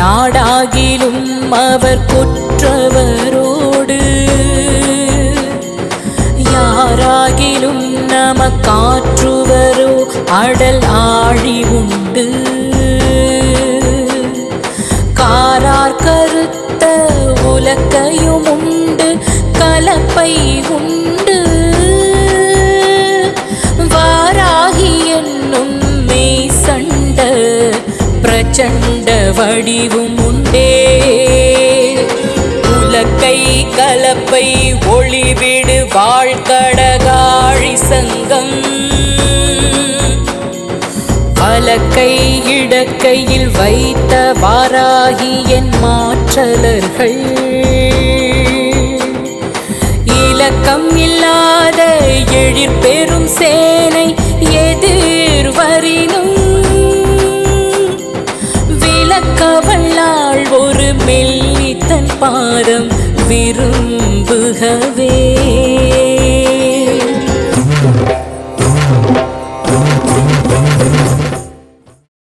நாடாகிலும் அவர் குற்றவரோடு. யாராகிலும் நமக்காற்றுவரோ அடல் ஆழி உண்டு. காரார் கருத்த உலக்கையும் உண்டு. கலப்பை உண்டு பிரச்சண்ட வடிவும் உண்டே. உலக்கை கலப்பை ஒளிவிடு வாழ்கடகாழி சங்கம். வலக்கை இடக்கையில் வைத்த வாராகி என் மாற்றலர்கள். இலக்கம் இல்லாத எழிற்பே விளக்கவள்ளாள் ஒரு மெல்லித்தன் பாதம் விரும்புகவே.